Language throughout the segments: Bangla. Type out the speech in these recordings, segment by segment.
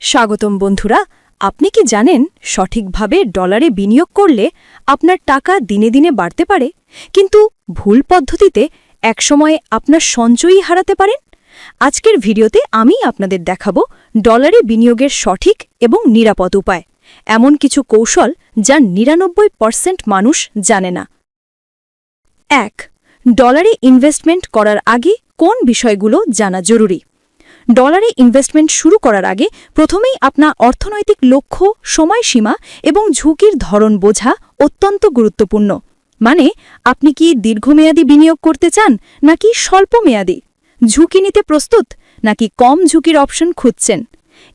স্বাগতম বন্ধুরা, আপনি কি জানেন সঠিকভাবে ডলারে বিনিয়োগ করলে আপনার টাকা দিনে দিনে বাড়তে পারে? কিন্তু ভুল পদ্ধতিতে একসময়ে আপনার সঞ্চয়ই হারাতে পারেন? আজকের ভিডিওতে আমি আপনাদের দেখাবো ডলারে বিনিয়োগের সঠিক এবং নিরাপদ উপায়। এমন কিছু কৌশল যা নিরানব্বই পার্সেন্ট মানুষ জানে না। এক, ডলারে ইনভেস্টমেন্ট করার আগে কোন বিষয়গুলো জানা জরুরি? ডলারে ইনভেস্টমেন্ট শুরু করার আগে প্রথমেই আপনার অর্থনৈতিক লক্ষ্য, সময়সীমা এবং ঝুঁকির ধরন বোঝা অত্যন্ত গুরুত্বপূর্ণ। মানে আপনি কি দীর্ঘমেয়াদী বিনিয়োগ করতে চান, নাকি স্বল্পমেয়াদী? ঝুঁকি নিতে প্রস্তুত, নাকি কম ঝুঁকির অপশন খুঁজছেন?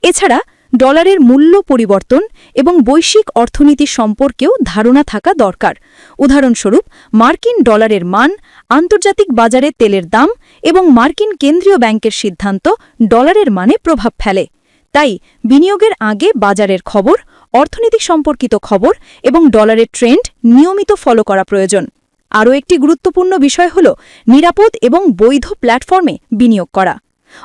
এছাড়া ডলারের মূল্য পরিবর্তন এবং বৈশ্বিক অর্থনীতি সম্পর্কেও ধারণা থাকা দরকার। উদাহরণস্বরূপ, মার্কিন ডলারের মান, আন্তর্জাতিক বাজারে তেলের দাম এবং মার্কিন কেন্দ্রীয় ব্যাংকের সিদ্ধান্ত ডলারের মানে প্রভাব ফেলে। তাই, বিনিয়োগের আগে বাজারের খবর, অর্থনীতি সম্পর্কিত খবর এবং ডলারের ট্রেন্ড নিয়মিত ফলো করা প্রয়োজন। আরও একটি গুরুত্বপূর্ণ বিষয় হল নিরাপদ এবং বৈধ প্ল্যাটফর্মে বিনিয়োগ করা।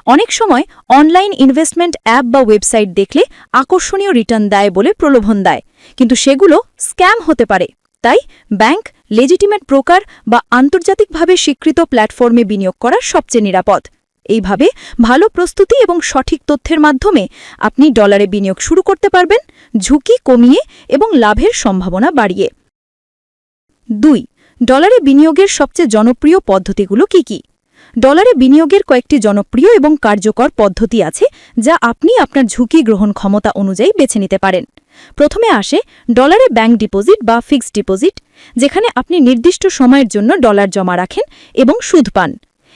অনেক সময় অনলাইন ইনভেস্টমেন্ট অ্যাপ বা ওয়েবসাইট দেখলে আকর্ষণীয় রিটার্ন দেয় বলে প্রলোভন দেয়। কিন্তু সেগুলো স্ক্যাম হতে পারে। তাই ব্যাংক, লেজিটিমেট ব্রোকার বা আন্তর্জাতিকভাবে স্বীকৃত প্ল্যাটফর্মে বিনিয়োগ করা সবচেয়ে নিরাপদ। এইভাবে ভালো প্রস্তুতি এবং সঠিক তথ্যের মাধ্যমে আপনি ডলারে বিনিয়োগ শুরু করতে পারবেন, ঝুঁকি কমিয়ে এবং লাভের সম্ভাবনা বাড়িয়ে। দুই, ডলারে বিনিয়োগের সবচেয়ে জনপ্রিয় পদ্ধতিগুলো কি কি? ডলারে বিনিয়োগের কয়েকটি জনপ্রিয় এবং কার্যকর পদ্ধতি আছে যা আপনি আপনার ঝুঁকি গ্রহণ ক্ষমতা অনুযায়ী বেছে নিতে পারেন। প্রথমে আসে ডলারে ব্যাংক ডিপোজিট বা ফিক্সড ডিপোজিট, যেখানে আপনি নির্দিষ্ট সময়ের জন্য ডলার জমা রাখেন এবং সুদ পান।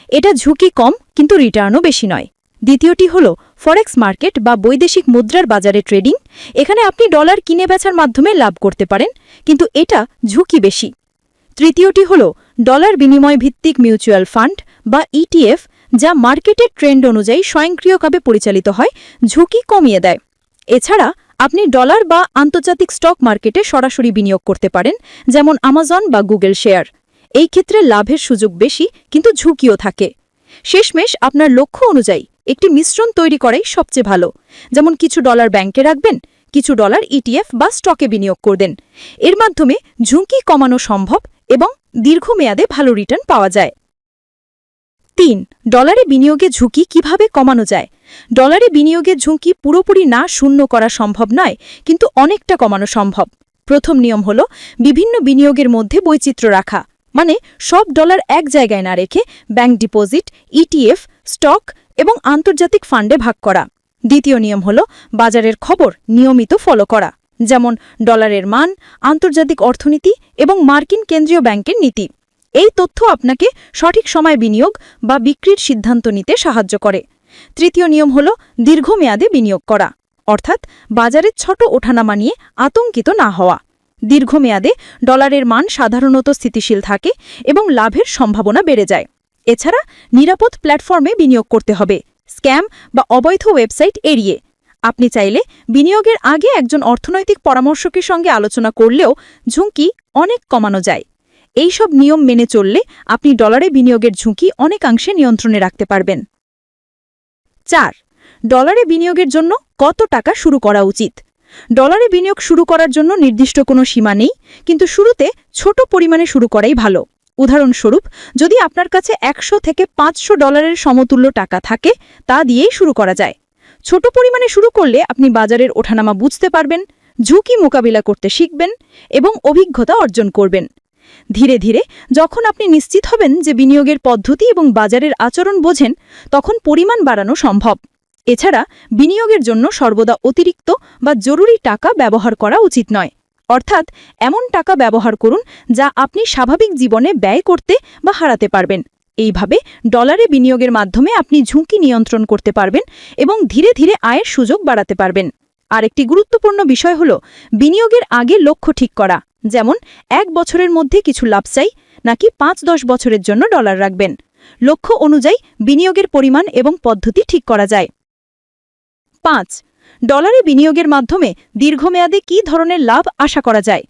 এটা ঝুঁকি কম, কিন্তু রিটার্নও বেশি নয়। দ্বিতীয়টি হল ফরেক্স মার্কেট বা বৈদেশিক মুদ্রার বাজারে ট্রেডিং, এখানে আপনি ডলার কিনে বেচার মাধ্যমে লাভ করতে পারেন, কিন্তু এটা ঝুঁকি বেশি। তৃতীয়টি হল ডলার বিনিময় ভিত্তিক মিউচুয়াল ফান্ড বা ইটিএফ যা মার্কেটের ট্রেন্ড অনুযায়ী স্বয়ংক্রিয়ভাবে পরিচালিত হয়, ঝুঁকি কমিয়ে দেয়। এছাড়া আপনি ডলার বা আন্তর্জাতিক স্টক মার্কেটে সরাসরি বিনিয়োগ করতে পারেন, যেমন আমাজন বা গুগল শেয়ার। এই ক্ষেত্রে লাভের সুযোগ বেশি, কিন্তু ঝুঁকিও থাকে। শেষমেশ আপনার লক্ষ্য অনুযায়ী একটি মিশ্রণ তৈরি করাই সবচেয়ে ভালো। যেমন কিছু ডলার ব্যাংকে রাখবেন, কিছু ডলার ইটিএফ বা স্টকে বিনিয়োগ করবেন। এর মাধ্যমে ঝুঁকি কমানো সম্ভব এবং দীর্ঘমেয়াদে ভালো রিটার্ন পাওয়া যায়। তিন, ডলারে বিনিয়োগে ঝুঁকি কীভাবে কমানো যায়? ডলারে বিনিয়োগের ঝুঁকি পুরোপুরি না শূন্য করা সম্ভব নয়, কিন্তু অনেকটা কমানো সম্ভব। প্রথম নিয়ম হল বিভিন্ন বিনিয়োগের মধ্যে বৈচিত্র্য রাখা। মানে সব ডলার এক জায়গায় না রেখে ব্যাংক ডিপোজিট ইটিএফ স্টক এবং আন্তর্জাতিক ফান্ডে ভাগ করা। দ্বিতীয় নিয়ম হল বাজারের খবর নিয়মিত ফলো করা, যেমন ডলারের মান, আন্তর্জাতিক অর্থনীতি এবং মার্কিন কেন্দ্রীয় ব্যাংকের নীতি। এই তথ্য আপনাকে সঠিক সময় বিনিয়োগ বা বিক্রির সিদ্ধান্ত নিতে সাহায্য করে। তৃতীয় নিয়ম হল দীর্ঘমেয়াদে বিনিয়োগ করা, অর্থাৎ বাজারের ছোট ওঠানামা নিয়ে আতঙ্কিত না হওয়া। দীর্ঘমেয়াদে ডলারের মান সাধারণত স্থিতিশীল থাকে এবং লাভের সম্ভাবনা বেড়ে যায়। এছাড়া নিরাপদ প্ল্যাটফর্মে বিনিয়োগ করতে হবে, স্ক্যাম বা অবৈধ ওয়েবসাইট এড়িয়ে। আপনি চাইলে বিনিয়োগের আগে একজন অর্থনৈতিক পরামর্শকের সঙ্গে আলোচনা করলেও ঝুঁকি অনেক কমানো যায়। এই সব নিয়ম মেনে চললে আপনি ডলারে বিনিয়োগের ঝুঁকি অনেকাংশে নিয়ন্ত্রণে রাখতে পারবেন। চার, ডলারে বিনিয়োগের জন্য কত টাকা শুরু করা উচিত? ডলারে বিনিয়োগ শুরু করার জন্য নির্দিষ্ট কোনো সীমা নেই, কিন্তু শুরুতে ছোট পরিমাণে শুরু করাই ভালো। উদাহরণস্বরূপ, যদি আপনার কাছে একশো থেকে পাঁচশো ডলারের সমতুল্য টাকা থাকে, তা দিয়েই শুরু করা যায়। ছোট পরিমাণে শুরু করলে আপনি বাজারের ওঠানামা বুঝতে পারবেন, ঝুঁকি মোকাবিলা করতে শিখবেন এবং অভিজ্ঞতা অর্জন করবেন। ধীরে ধীরে, যখন আপনি নিশ্চিত হবেন যে বিনিয়োগের পদ্ধতি এবং বাজারের আচরণ বোঝেন, তখন পরিমাণ বাড়ানো সম্ভব। এছাড়া, বিনিয়োগের জন্য সর্বদা অতিরিক্ত বা জরুরি টাকা ব্যবহার করা উচিত নয়। অর্থাৎ, এমন টাকা ব্যবহার করুন যা আপনি স্বাভাবিক জীবনে ব্যয় করতে বা হারাতে পারবেন। এইভাবে, ডলারে বিনিয়োগের মাধ্যমে আপনি ঝুঁকি নিয়ন্ত্রণ করতে পারবেন এবং ধীরে ধীরে আয়ের সুযোগ বাড়াতে পারবেন। আরেকটি গুরুত্বপূর্ণ বিষয় হল, বিনিয়োগের আগে লক্ষ্য ঠিক করা। যেমন, এক বছরের মধ্যে কিছু লাভ চাই, নাকি পাঁচ দশ বছরের জন্য ডলার রাখবেন। লক্ষ্য অনুযায়ী বিনিয়োগের পরিমাণ এবং পদ্ধতি ঠিক করা যায়। পাঁচ, ডলারে বিনিয়োগের মাধ্যমে দীর্ঘমেয়াদে কী ধরনের লাভ আশা করা যায়?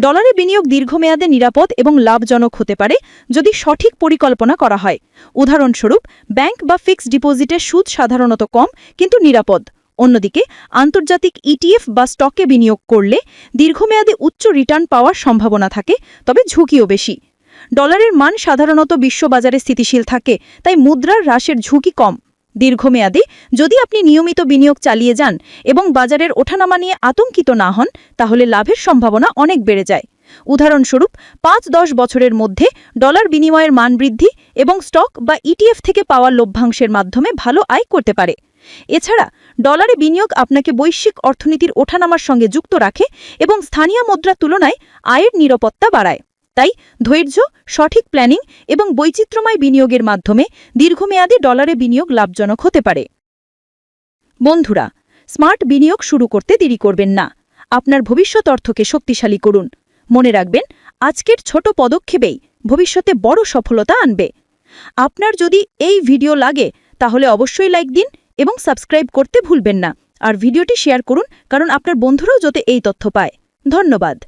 ডলারে বিনিয়োগ দীর্ঘমেয়াদে নিরাপদ এবং লাভজনক হতে পারে যদি সঠিক পরিকল্পনা করা হয়। উদাহরণস্বরূপ, ব্যাংক বা ফিক্সড ডিপোজিটের সুদ সাধারণত কম, কিন্তু নিরাপদ। অন্যদিকে, আন্তর্জাতিক ইটিএফ বা স্টকে বিনিয়োগ করলে দীর্ঘমেয়াদে উচ্চ রিটার্ন পাওয়ার সম্ভাবনা থাকে, তবে ঝুঁকিও বেশি। ডলারের মান সাধারণত বিশ্ববাজারে স্থিতিশীল থাকে, তাই মুদ্রার হ্রাসের ঝুঁকি কম। দীর্ঘমেয়াদে যদি আপনি নিয়মিত বিনিয়োগ চালিয়ে যান এবং বাজারের ওঠানামা নিয়ে আতঙ্কিত না হন, তাহলে লাভের সম্ভাবনা অনেক বেড়ে যায়। উদাহরণস্বরূপ, পাঁচ দশ বছরের মধ্যে ডলার বিনিময়ের মান বৃদ্ধি এবং স্টক বা ইটিএফ থেকে পাওয়া লভ্যাংশের মাধ্যমে ভালো আয় করতে পারে। এছাড়া ডলারে বিনিয়োগ আপনাকে বৈশ্বিক অর্থনীতির ওঠানামার সঙ্গে যুক্ত রাখে এবং স্থানীয় মুদ্রার তুলনায় আয়ের নিরাপত্তা বাড়ায়। তাই ধৈর্য, সঠিক প্ল্যানিং এবং বৈচিত্র্যময় বিনিয়োগের মাধ্যমে দীর্ঘমেয়াদী ডলারে বিনিয়োগ লাভজনক হতে পারে। বন্ধুরা, স্মার্ট বিনিয়োগ শুরু করতে দেরি করবেন না। আপনার ভবিষ্যৎ অর্থকে শক্তিশালী করুন। মনে রাখবেন, আজকের ছোট পদক্ষেপেই ভবিষ্যতে বড় সফলতা আনবে। আপনার যদি এই ভিডিও লাগে, তাহলে অবশ্যই লাইক দিন এবং সাবস্ক্রাইব করতে ভুলবেন না। আর ভিডিওটি শেয়ার করুন, কারণ আপনার বন্ধুরাও যাতে এই তথ্য পায়। ধন্যবাদ।